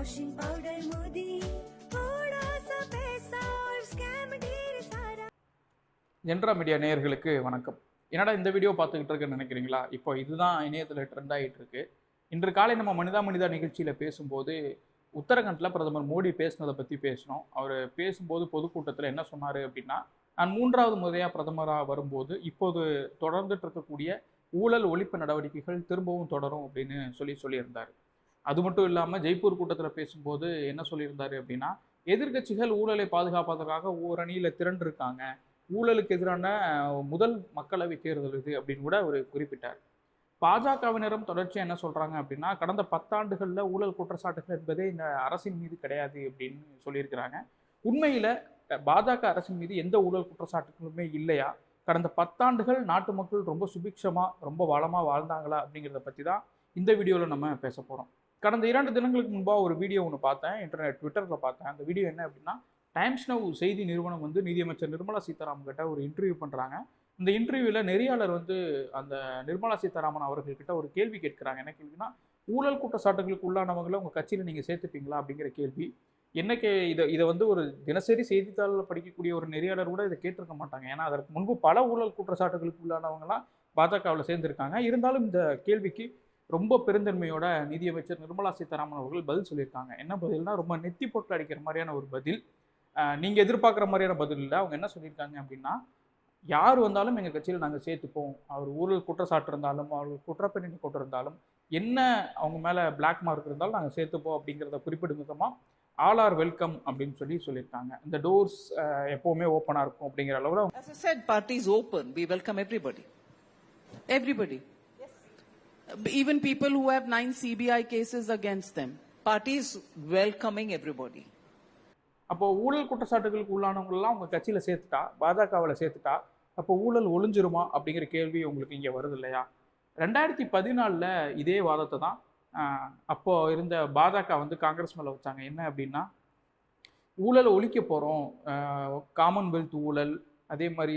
Washing powder Modi थोड़ा सा पैसा और स्कैम ढेर सारा ஜென்ரா மீடியா நேயர்களுக்கு வணக்கம் என்னடா இந்த வீடியோ பார்த்துக்கிட்டு இருக்கேன்னு நினைக்கிறீங்களா இப்போ இதுதான் இணையத்தில் ட்ரெண்ட் ஆகிட்டு இருக்கு இன்று காலை நம்ம மனிதா மனிதா நிகழ்ச்சியில் பேசும்போது உத்தரகண்டில் பிரதமர் மோடி பேசினதை பற்றி பேசினோம் அவர் பேசும்போது பொதுக்கூட்டத்தில் என்ன சொன்னார் அப்படின்னா நான் மூன்றாவது முறையாக பிரதமராக வரும்போது இப்போது தொடர்ந்துட்டு இருக்கக்கூடிய ஊழல் ஒழிப்பு நடவடிக்கைகள் திரும்பவும் தொடரும் அப்படின்னு சொல்லி சொல்லியிருந்தார் அது மட்டும் இல்லாமல் ஜெய்ப்பூர் கூட்டத்தில் பேசும்போது என்ன சொல்லியிருந்தாரு அப்படின்னா எதிர்க்கட்சிகள் ஊழலை பாதுகாப்பதற்காக ஓரணியில் திரண்டிருக்காங்க. ஊழலுக்கு எதிரான முதல் மக்களவை தேர்தல் இது அப்படின்னு கூட அவர் குறிப்பிட்டார். பாஜகவினரும் தொடர்ச்சியாக என்ன சொல்கிறாங்க அப்படின்னா கடந்த பத்தாண்டுகளில் ஊழல் குற்றச்சாட்டுகள் என்பதே இந்த அரசின் மீது கிடையாது அப்படின்னு சொல்லியிருக்கிறாங்க. உண்மையில் பாஜக அரசின் மீது எந்த ஊழல் குற்றச்சாட்டுகளுமே இல்லையா? கடந்த பத்தாண்டுகள் நாட்டு மக்கள் ரொம்ப சுபிக்ஷமாக ரொம்ப வளமாக வாழ்ந்தாங்களா அப்படிங்கிறத பற்றி தான் இந்த வீடியோவில் நம்ம பேச போகிறோம் கடந்த இரண்டு தினங்களுக்கு முன்பாக ஒரு வீடியோ ஒன்று பார்த்தேன் இன்டர்நெட் ட்விட்டரில் பார்த்தேன். அந்த வீடியோ என்ன அப்படின்னா டைம்ஸ் நவ் செய்தி நிறுவனம் வந்து நிதியமைச்சர் நிர்மலா சீதாராமன் கிட்ட ஒரு இன்டர்வியூ பண்ணுறாங்க இந்த இன்டர்வியூவில் நெறியாளர் வந்து அந்த நிர்மலா சீதாராமன் அவர்கள்கிட்ட ஒரு கேள்வி கேட்குறாங்க. என்ன கேள்வினா ஊழல் குற்றச்சாட்டுகளுக்கு உள்ளானவங்களை உங்கள் கட்சியில் நீங்கள் சேர்த்துப்பீங்களா அப்படிங்கிற கேள்வி. என்ன கே இதை இதை வந்து ஒரு தினசரி செய்தித்தாளில் படிக்கக்கூடிய ஒரு நெறியாளர் கூட இதை கேட்டிருக்க மாட்டாங்க. ஏன்னா அதற்கு முன்பு பல ஊழல் குற்றச்சாட்டுகளுக்கு உள்ளானவங்களாம் பாஜகவில் சேர்ந்திருக்காங்க. இருந்தாலும் இந்த கேள்விக்கு ரொம்ப பெருந்தன்மையோட நிதியமைச்சர் நிர்மலா சீதாராமன் அவர்கள் பதில் சொல்லியிருக்காங்க. என்ன பதில்னா ரொம்ப நெத்தி போட்டு அடிக்கிற மாதிரியான ஒரு பதில். நீங்கள் எதிர்பார்க்குற மாதிரியான பதில் இல்லை. அவங்க என்ன சொல்லியிருக்காங்க அப்படின்னா யார் வந்தாலும் எங்கள் கட்சியில் நாங்கள் சேர்த்துப்போம். அவர் ஊழல் குற்றச்சாட்டு இருந்தாலும் அவர்கள் குற்றப்பின்னணி கொட்டிருந்தாலும் என்ன அவங்க மேலே பிளாக் மார்க் இருந்தாலும் நாங்கள் சேர்த்துப்போம் அப்படிங்கிறத குறிப்பிடும் விதமாக ஆல் ஆர் வெல்கம் அப்படின்னு சொல்லி சொல்லியிருக்காங்க. இந்த டோர்ஸ் எப்போவுமே ஓப்பனாக இருக்கும் அப்படிங்கிற அளவில் parties open we welcome everybody everybody We welcome everybody. Everybody. Even people who have nine CBI cases against them. Party is welcoming everybody. அப்போ ஊழல் குற்றச்சாட்டுகளுக்கு உள்ளானவங்களெல்லாம் உங்கள் கட்சியில் சேர்த்துட்டா பாஜகவில் சேர்த்துட்டா அப்போ ஊழல் ஒளிஞ்சிருமா அப்படிங்கிற கேள்வி உங்களுக்கு இங்கே வருது இல்லையா ரெண்டாயிரத்தி பதினாலில் இதே வாதத்தை தான் ஆஹ், அப்போ இருந்த பாஜக வந்து காங்கிரஸ் மேலே வச்சாங்க என்ன அப்படின்னா ஊழல் ஒழிக்க போகிறோம் காமன்வெல்த் ஊழல் அதே மாதிரி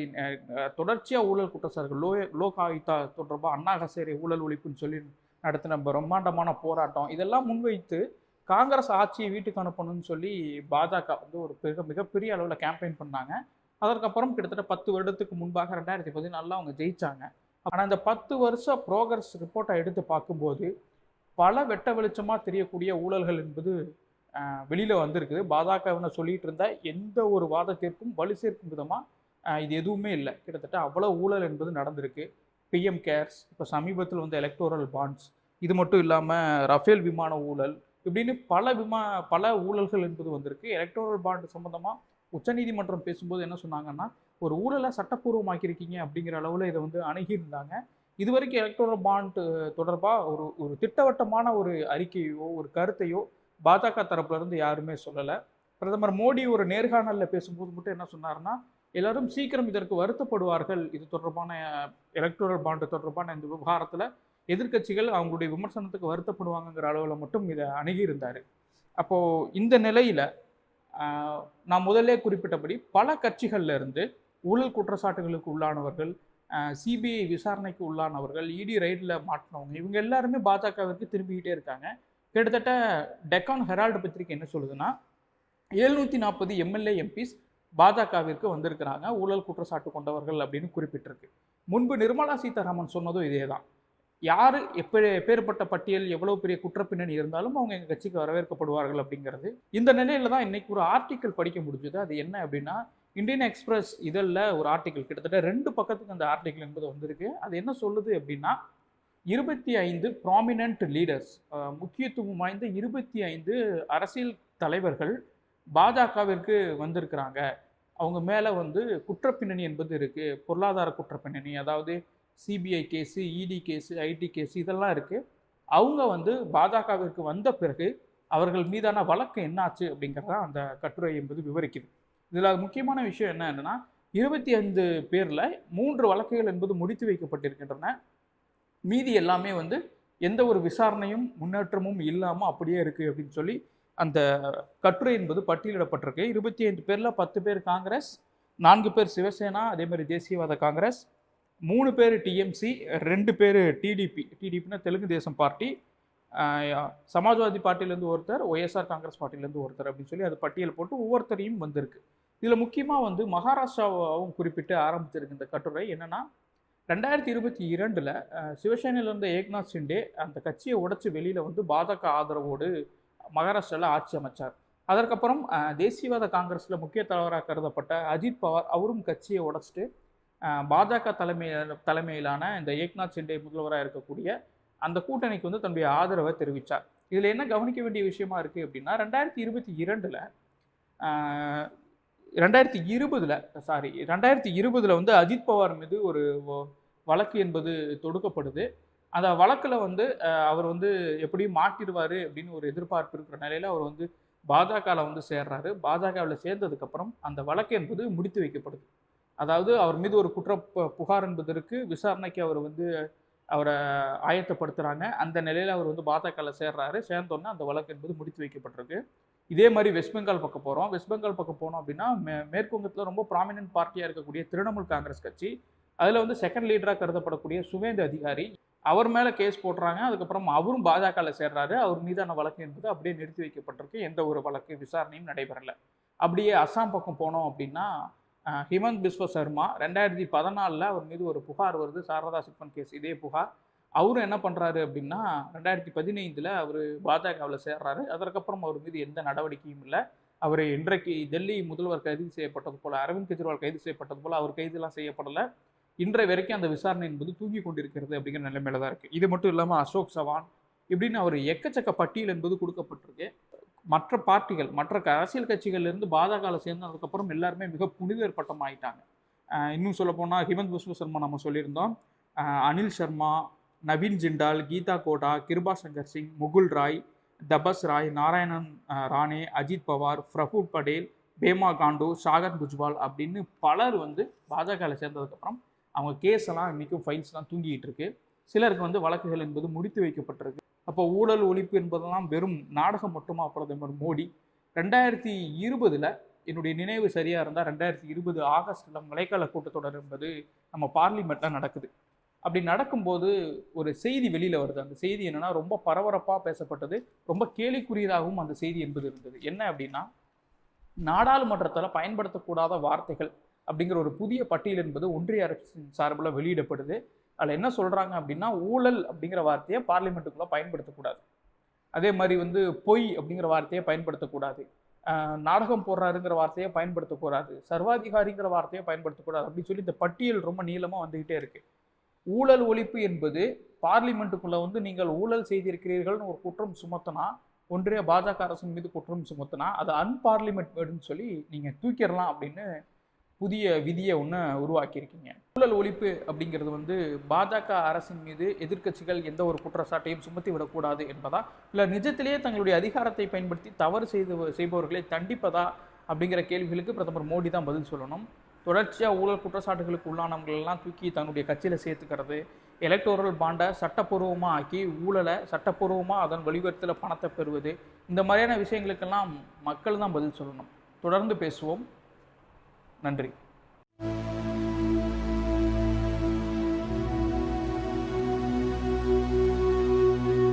தொடர்ச்சியாக ஊழல் குற்றச்சாட்டுகள் லோ லோக் ஆயுதா தொடர்பாக அண்ணா ஹசேரி ஊழல் ஒழிப்புன்னு சொல்லி நடத்தின பிரம்மாண்டமான போராட்டம். இதெல்லாம் முன்வைத்து காங்கிரஸ் ஆட்சியை வீட்டுக்கு அனுப்பணும்னு சொல்லி பாஜக வந்து ஒரு மிக மிகப்பெரிய அளவில் கேம்பெயின் பண்ணாங்க. அதற்கப்புறம் கிட்டத்தட்ட பத்து வருடத்துக்கு முன்பாக ரெண்டாயிரத்தி பதினாலில் அவங்க ஜெயிச்சாங்க. ஆனால் இந்த பத்து வருஷ ப்ரோக்ரஸ் ரிப்போர்ட்டை எடுத்து பார்க்கும்போது பல வெட்ட வெளிச்சமாக தெரியக்கூடிய ஊழல்கள் என்பது வெளியில் வந்திருக்குது. பாஜகவினர் சொல்லிட்டு இருந்த எந்த ஒரு வாதத்திற்கும் வலு சேர்க்கும் விதமாக இது எதுவுமே இல்லை. கிட்டத்தட்ட அவ்வளோ ஊழல் என்பது நடந்திருக்கு. பிஎம் கேர்ஸ் இப்போ சமீபத்தில் வந்த எலக்டோரல் பாண்ட்ஸ் இது மட்டும் இல்லாமல் ரஃபேல் விமான ஊழல் இப்படின்னு பல விமா பல ஊழல்கள் என்பது வந்திருக்கு. எலக்டோரல் பாண்ட் சம்மந்தமாக உச்சநீதிமன்றம் பேசும்போது என்ன சொன்னாங்கன்னா ஒரு ஊழலை சட்டப்பூர்வமாக்கியிருக்கீங்க அப்படிங்கிற அளவில் இதை வந்து அணுகியிருந்தாங்க. இதுவரைக்கும் எலக்டோரல் பாண்ட் தொடர்பாக ஒரு ஒரு திட்டவட்டமான ஒரு அறிக்கையோ ஒரு கருத்தையோ பாஜக தரப்புலேருந்து யாருமே சொல்லலை. பிரதமர் மோடி ஒரு நேர்காணலில் பேசும்போது மட்டும் என்ன சொன்னார்னா எல்லாரும் சீக்கிரம் இதற்கு வருத்தப்படுவார்கள். இது தொடர்பான எலக்டோரல் பாண்டு தொடர்பான இந்த விவகாரத்தில் எதிர்க்கட்சிகள் அவங்களுடைய விமர்சனத்துக்கு வருத்தப்படுவாங்கங்கிற அளவில் மட்டும் இதை அணுகியிருந்தார். அப்போது இந்த நிலையில் நான் முதல்ல குறிப்பிட்டபடி பல கட்சிகள்ல இருந்து ஊழல் குற்றச்சாட்டுகளுக்கு உள்ளானவர்கள் சிபிஐ விசாரணைக்கு உள்ளானவர்கள் இடி ரைடில் மாட்டினவங்க இவங்க எல்லாருமே பாஜகவிற்கு திரும்பிக்கிட்டே இருக்காங்க. கிட்டத்தட்ட டெக்கான் ஹெரால்டு பத்திரிக்கை என்ன சொல்லுதுன்னா எழுநூற்றி நாற்பது எம்எல்ஏ எம்பிஸ் பாஜகவிற்கு வந்திருக்கிறாங்க. ஊழல் குற்றச்சாட்டு கொண்டவர்கள் அப்படின்னு குறிப்பிட்டிருக்கு. முன்பு நிர்மலா சீதாராமன் சொன்னதும் இதே தான் யார் எப்படி எப்பேற்பட்ட பட்டியல் எவ்வளோ பெரிய குற்றப்பின்னணி இருந்தாலும் அவங்க எங்கள் கட்சிக்கு வரவேற்கப்படுவார்கள் அப்படிங்கிறது. இந்த நிலையில தான் இன்றைக்கி ஒரு ஆர்டிக்கல் படிக்க முடிஞ்சது. அது என்ன அப்படின்னா இந்தியன் எக்ஸ்பிரஸ் இதழில் ஒரு ஆர்டிக்கல் கிட்டத்தட்ட ரெண்டு பக்கத்துக்கு அந்த ஆர்டிக்கல் என்பது வந்திருக்கு. அது என்ன சொல்லுது அப்படின்னா இருபத்தி ஐந்து ப்ராமினன்ட் லீடர்ஸ் முக்கியத்துவம் வாய்ந்த இருபத்தி ஐந்து அரசியல் தலைவர்கள் பாஜகவிற்கு வந்திருக்கிறாங்க. அவங்க மேலே வந்து குற்றப்பின்னணி என்பது இருக்குது பொருளாதார குற்றப்பின்னணி அதாவது CBI case ED case IT case இதெல்லாம் இருக்குது அவங்க வந்து பாஜகவிற்கு வந்த பிறகு அவர்கள் மீதான வழக்கு என்னாச்சு அப்படிங்கிறத அந்த கட்டுரை என்பது விவரிக்குது. இதில் முக்கியமான விஷயம் என்ன என்னென்னா இருபத்தி ஐந்து பேரில் மூன்று வழக்குகள் என்பது முடித்து வைக்கப்பட்டிருக்கின்றன. மீதி எல்லாமே வந்து எந்த ஒரு விசாரணையும் முன்னேற்றமும் இல்லாமல் அப்படியே இருக்குது அப்படின்னு சொல்லி அந்த கட்டுரை என்பது பட்டியலிடப்பட்டிருக்கு. இருபத்தி ஐந்து பேரில் பத்து பேர் காங்கிரஸ் நான்கு பேர் சிவசேனா அதே மாதிரி தேசியவாத காங்கிரஸ் மூணு பேர் டிஎம்சி ரெண்டு பேர் டிடிபி டிடிபின்னா தெலுங்கு தேசம் பார்ட்டி. சமாஜ்வாதி பார்ட்டிலேருந்து ஒருத்தர் ஒய்எஸ்ஆர் காங்கிரஸ் பார்ட்டிலேருந்து ஒருத்தர் அப்படின்னு சொல்லி அது பட்டியல் போட்டு ஒவ்வொருத்தரையும் வந்திருக்கு. இதில் முக்கியமாக வந்து மகாராஷ்டிராவும் குறிப்பிட்டு ஆரம்பிச்சிருக்கு இந்த கட்டுரை. என்னென்னா ரெண்டாயிரத்தி இருபத்தி இரண்டில் சிவசேனையிலிருந்த ஏக்நாத் ஷிண்டே அந்த கட்சியை உடைச்சி வெளியில் வந்து பாஜக ஆதரவோடு மகாராஷ்டிராவில் ஆட்சி அமைச்சார். அதற்கப்புறம் தேசியவாத காங்கிரஸில் முக்கிய தலைவராக கருதப்பட்ட அஜித் பவார் அவரும் கட்சியை உடைச்சிட்டு பாஜக தலைமை தலைமையிலான இந்த ஏக்நாத் சிண்டே முதல்வராக இருக்கக்கூடிய அந்த கூட்டணிக்கு வந்து தன்னுடைய ஆதரவை தெரிவித்தார் இதில் என்ன கவனிக்க வேண்டிய விஷயமா இருக்குது அப்படின்னா ரெண்டாயிரத்தி இருபத்தி இரண்டில் ரெண்டாயிரத்தி இருபதில் சாரி ரெண்டாயிரத்தி இருபதில் வந்து அஜித் பவார் மீது ஒரு வ- வழக்கு என்பது தொடுக்கப்படுது. அந்த வழக்கில் வந்து அவர் வந்து எப்படியும் மாட்டிடுவார் அப்படின்னு ஒரு எதிர்பார்ப்பு இருக்கிற நிலையில் அவர் வந்து பாஜகவில் வந்து சேர்றாரு. பாஜகவில் சேர்ந்ததுக்கப்புறம் அந்த வழக்கு என்பது முடித்து வைக்கப்படுது. அதாவது அவர் மீது ஒரு குற்ற புகார் என்பதற்கு விசாரணைக்கு அவர் வந்து அவரை ஆயத்தப்படுத்துகிறாங்க அந்த நிலையில் அவர் வந்து பாஜகவில் சேர்றாரு. சேர்ந்தோன்னே அந்த வழக்கு என்பது முடித்து வைக்கப்பட்டிருக்கு. இதே மாதிரி வெஸ்ட் பெங்கால் பக்கம் போகிறோம் வெஸ்ட் பெங்கால் பக்கம் போனோம் அப்படின்னா மே மேற்குவங்கத்தில் ரொம்ப ப்ராமினன்ட் பார்ட்டியாக இருக்கக்கூடிய திரிணாமுல் காங்கிரஸ் கட்சி அதில் வந்து செகண்ட் லீடராக கருதப்படக்கூடிய சுவேந்த அதிகாரி அவர் மேலே கேஸ் போடுறாங்க. அதுக்கப்புறம் அவரும் பாஜகவில் சேர்றாரு. அவர் மீதான வழக்கு என்பது அப்படியே நிறுத்தி வைக்கப்பட்டிருக்கு. எந்த ஒரு வழக்கு விசாரணையும் நடைபெறலை. அப்படியே அஸ்ஸாம் பக்கம் போனோம் அப்படின்னா ஹிமந்த் பிஸ்வ சர்மா ரெண்டாயிரத்தி பதினாலில் அவர் மீது ஒரு புகார் வருது. சாரதா சிட்பண்ட் கேஸ் இதே புகார். அவரும் என்ன பண்ணுறாரு அப்படின்னா ரெண்டாயிரத்தி பதினைந்தில் அவர் பாஜகவில் சேர்றாரு. அதற்கப்புறம் அவர் மீது எந்த நடவடிக்கையும் இல்லை. அவர் இன்றைக்கு டெல்லி முதல்வர் கைது செய்யப்பட்டது போல் அரவிந்த் கெஜ்ரிவால் கைது செய்யப்பட்டது போல் அவர் கைதுலாம் செய்யப்படலை. இன்றைய வரைக்கும் அந்த விசாரணை என்பது தூங்கி கொண்டிருக்கிறது அப்படிங்கிற நிலைமையில தான் இருக்குது இது மட்டும் இல்லாமல் அசோக் சவான் இப்படின்னு அவர் எக்கச்சக்க பட்டியல் என்பது கொடுக்கப்பட்டிருக்கு. மற்ற பார்ட்டிகள் மற்ற அரசியல் கட்சிகள்லேருந்து பாஜகவில் சேர்ந்ததுக்கப்புறம் எல்லாருமே மிக புனிதர் பட்டம் ஆயிட்டாங்க இன்னும் சொல்லப்போனால் ஹிமந்த் பிஸ்வ சர்மா நம்ம சொல்லியிருந்தோம். அனில் சர்மா நவீன் ஜிண்டால் கீதா கோடா கிருபா சங்கர் சிங் முகுல் ராய் தபஸ் ராய் நாராயணன் ராணே அஜித் பவார் பிரபுல் படேல் பேமா காண்டு சாகர் புஜ்வால் அப்படின்னு பலர் வந்து பாஜகவில் சேர்ந்ததுக்கப்புறம் அவங்க கேஸ் எல்லாம் இன்றைக்கும் ஃபைல்ஸ்லாம் தூங்கிட்டு இருக்கு. சிலருக்கு வந்து வழக்குகள் என்பது முடித்து வைக்கப்பட்டிருக்கு. அப்போ ஊழல் ஒழிப்பு என்பதெல்லாம் வெறும் நாடகம் மட்டுமா? பிரதமர் மோடி. ரெண்டாயிரத்தி இருபதில் என்னுடைய நினைவு சரியாக இருந்தால் ரெண்டாயிரத்தி இருபது ஆகஸ்டில் மழைக்கால கூட்டத்தொடர் என்பது நம்ம பார்லிமெண்ட்டில் நடக்குது. அப்படி நடக்கும்போது ஒரு செய்தி வெளியில் வருது. அந்த செய்தி என்னென்னா ரொம்ப பரபரப்பாக பேசப்பட்டது. ரொம்ப கேலிக்குரியதாகவும் அந்த செய்தி என்பது இருந்தது. என்ன அப்படின்னா நாடாளுமன்றத்தில் பயன்படுத்தக்கூடாத வார்த்தைகள் அப்படிங்கிற ஒரு புதிய பட்டியல் என்பது ஒன்றிய அரசின் சார்பில் வெளியிடப்படுது. அதில் என்ன சொல்கிறாங்க அப்படின்னா ஊழல் அப்படிங்கிற வார்த்தையை பார்லிமெண்ட்டுக்குள்ளே பயன்படுத்தக்கூடாது. அதே மாதிரி வந்து பொய் அப்படிங்கிற வார்த்தையை பயன்படுத்தக்கூடாது. நாடகம் போடுறாருங்கிற வார்த்தையை பயன்படுத்தக்கூடாது. சர்வாதிகாரிங்கிற வார்த்தையை பயன்படுத்தக்கூடாது அப்படின்னு சொல்லி இந்த பட்டியல் ரொம்ப நீளமாக வந்துக்கிட்டே இருக்குது ஊழல் ஒழிப்பு என்பது பார்லிமெண்ட்டுக்குள்ளே வந்து நீங்கள் ஊழல் செய்திருக்கிறீர்கள்னு ஒரு குற்றம் சுமத்தினா ஒன்றிய பாஜக அரசின் மீது குற்றம் சுமத்தினா அது அன்பார்லிமெண்ட் அன்பார்லிமெண்ட்னு சொல்லி நீங்கள் தூக்கிடலாம் அப்படின்னு புதிய விதியை ஒன்று உருவாக்கியிருக்கீங்க. ஊழல் ஒழிப்பு அப்படிங்கிறது வந்து பாஜக அரசின் மீது எதிர்க்கட்சிகள் எந்த ஒரு குற்றச்சாட்டையும் சுமத்தி விடக்கூடாது என்பதா? இல்லை நிஜத்திலேயே தங்களுடைய அதிகாரத்தை பயன்படுத்தி தவறு செய்து செய்பவர்களை தண்டிப்பதா? அப்படிங்கிற கேள்விகளுக்கு பிரதமர் மோடி தான் பதில் சொல்லணும். தொடர்ச்சியாக ஊழல் குற்றச்சாட்டுகளுக்கு உள்ளானவங்களெல்லாம் தூக்கி தன்னுடைய கட்சியில் சேர்த்துக்கிறது. எலக்டோரல் பாண்டை சட்டப்பூர்வமாக ஆக்கி ஊழலை சட்டப்பூர்வமாக அதன் வழிவகத்தில் பணத்தை பெறுவது. இந்த மாதிரியான விஷயங்களுக்கெல்லாம் மக்கள் தான் பதில் சொல்லணும். தொடர்ந்து பேசுவோம். நன்றி.